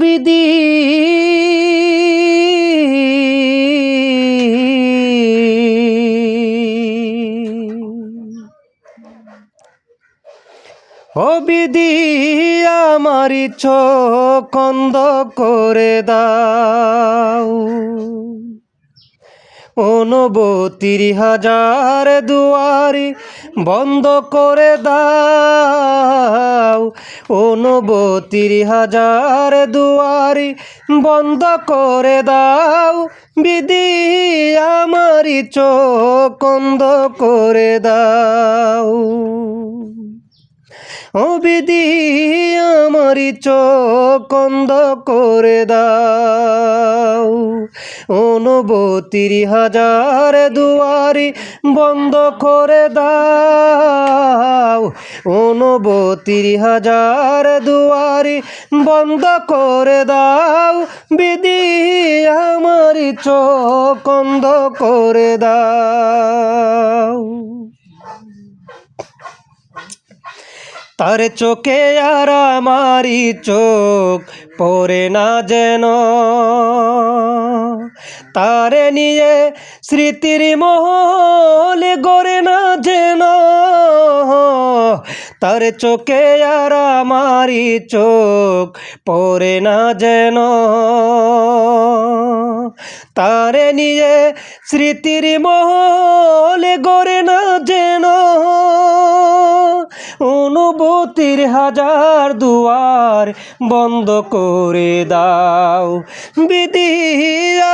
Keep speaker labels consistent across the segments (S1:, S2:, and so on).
S1: বিধি ও বিদি আমারি কন্দ করে দাও। অনুভূতির হাজার দুয়ারি বন্ধ করে দাও। অনুভূতির হাজার দুয়ারি বন্ধ করে দাও। বিধি আমারি চোখ করে দাও। ও বিধি আমারি চোখ করে দাও। অনুভূতির হাজার দুয়ারি বন্ধ করে দাও। অনুভূতির হাজার দুয়ারি বন্ধ করে দাও। বিধি আমার চোখ বন্ধ করে দাও। তার চোখে আর আমারি চোখ পড়ে না যেন। তারে নিয়ে স্মৃতির মহল গড়ে না যেন। তার চোখে আর আমারি চোখ পড়ে না যেন। তারে নিয়ে স্মৃতির মহল গড়ে না যেন। অনুভূতির হাজার দুয়ার বন্ধ করে দাও। বিধি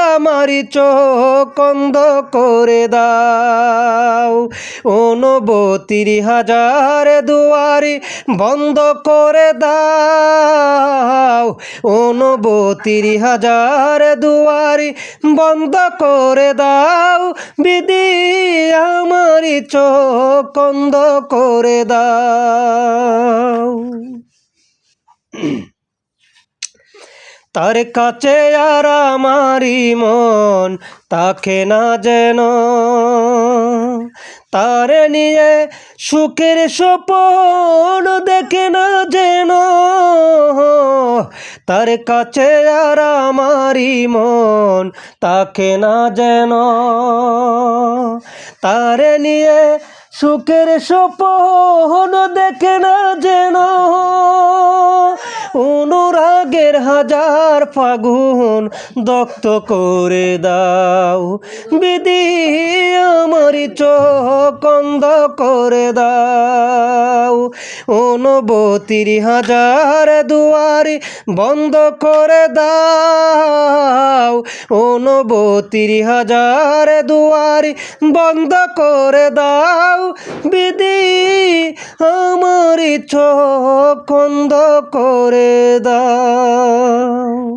S1: আমারি চোখ বন্ধ করে দাও। অনুভূতির হাজার দুয়ারি বন্ধ করে দাও। অনুভূতির হাজার দুয়ারি বন্ধ করে দাও। বিধি আমারি চোখ বন্ধ করে দাও। তার কাছে আর আমারি মন তাকে না যেন তারে নিয়ে সুখের স্বপন দেখে না যেন। তার কাছে আর আমারি মন তাকে না যেন। তার নিয়ে সুখের স্বপন দেখে না যেন। অনুরাগের হাজার ফাগুন দক্ত করে দাও। বিধি আমারি চোখ অন্ধ করে দাও। অনুভূতির হাজার দুয়ারি বন্ধ করে দাও। অনুভূতির হাজার দুয়ারি বন্ধ করে দাও। বিধি আমারি চোখ বন্ধ করে দাও।